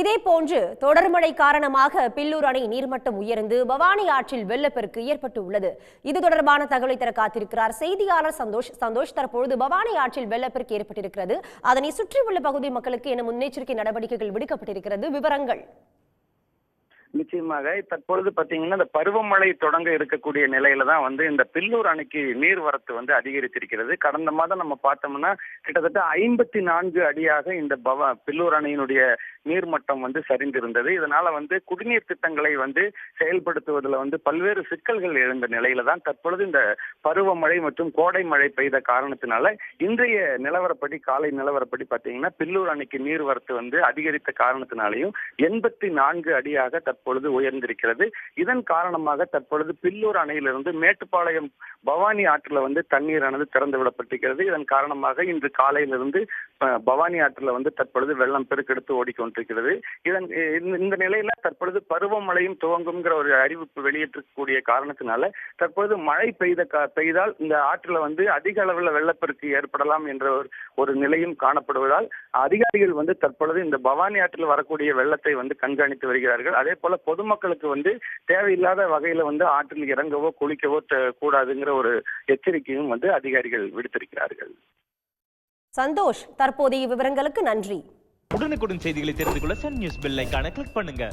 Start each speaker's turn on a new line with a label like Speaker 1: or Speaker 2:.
Speaker 1: இதே போன்று தொடர் மழை காரணமாக பில்லூர் அணை நீர்மட்டம் உயர்ந்து பவானி ஆற்றில் வெள்ளப்பெருக்கு ஏற்பட்டு உள்ளது. இது தொடர்பான தகவலை தர காத்திருக்கிறார் செய்தியாளர் சந்தோஷ். சந்தோஷ் தற்பொழுது பவானி ஆற்றில் வெள்ளப்பெருக்கு ஏற்பட்டிருக்கிறது. அதனை சுற்றியுள்ள பகுதி மக்களுக்கு என முன்னெச்சரிக்கை நடவடிக்கைகள் விடுக்கப்பட்டிருக்கிறது. விவரங்கள்.
Speaker 2: நிச்சயமாக தற்பொழுது பாத்தீங்கன்னா இந்த பருவமழை தொடங்க இருக்கக்கூடிய நிலையில தான் வந்து இந்த பில்லூர் அணைக்கு நீர்வரத்து வந்து அதிகரித்திருக்கிறது. கடந்த மாதம் நம்ம பார்த்தோம்னா கிட்டத்தட்ட ஐம்பத்தி நான்கு அடியாக இந்த பவ பில்லூர் அணையினுடைய நீர்மட்டம் வந்து சரிந்திருந்தது. இதனால வந்து குடிநீர் திட்டங்களை வந்து செயல்படுத்துவதில் வந்து பல்வேறு சிக்கல்கள் எழுந்த நிலையில தான் தற்பொழுது இந்த பருவமழை மற்றும் கோடை மழை பெய்த காரணத்தினால இன்றைய நிலவரப்படி காலை நிலவரப்படி பாத்தீங்கன்னா பில்லூர் அணைக்கு நீர்வரத்து வந்து அதிகரித்த காரணத்தினாலையும் எண்பத்தி நான்கு அடியாக தற்பொழுது உயர்ந்திருக்கிறது. இதன் காரணமாக தற்பொழுது பில்லூர் அணையிலிருந்து மேட்டுப்பாளையம் பவானி ஆற்றுல வந்து தண்ணீரானது திறந்து விடப்பட்டிருக்கிறது இதன் காரணமாக இன்று காலையிலிருந்து பவானி ஆற்றுல வந்து தற்பொழுது வெள்ளம் பெருக்கெடுத்து ஓடிக்கொண்டிருக்கிறது. இதன் இந்த- நிலையில தற்பொழுது பருவமழையும் துவங்குங்கிற ஒரு அறிவிப்பு வெளியிட்டிருக்கக்கூடிய காரணத்தினால தற்பொழுது மழை பெய்த பெய்தால் இந்த ஆற்றுல வந்து அதிக அளவில் வெள்ளப்பெருக்கு ஏற்படலாம் என்ற ஒரு ஒரு நிலையும் காணப்படுவதால் அதிகாரிகள் வந்து தற்பொழுது இந்த பவானி ஆற்றில் வரக்கூடிய வெள்ளத்தை வந்து கண்காணித்து வருகிறார்கள். அதே போல பொதுமக்களுக்கு வந்து தேவையில்லாத வகையில வந்து ஆற்றில் இறங்கவோ குளிக்கவோ கூடாதுங்கிற ஒரு எச்சரிக்கையும் வந்து அதிகாரிகள் விடுத்திருக்கிறார்கள்.
Speaker 1: சந்தோஷ் தற்போதைய விவரங்களுக்கு நன்றி.
Speaker 3: உடனுக்குடன் செய்திகளை தெரிந்து கொள்ள சன் நியூஸ் பெல் ஐகானை கிளிக் பண்ணுங்க.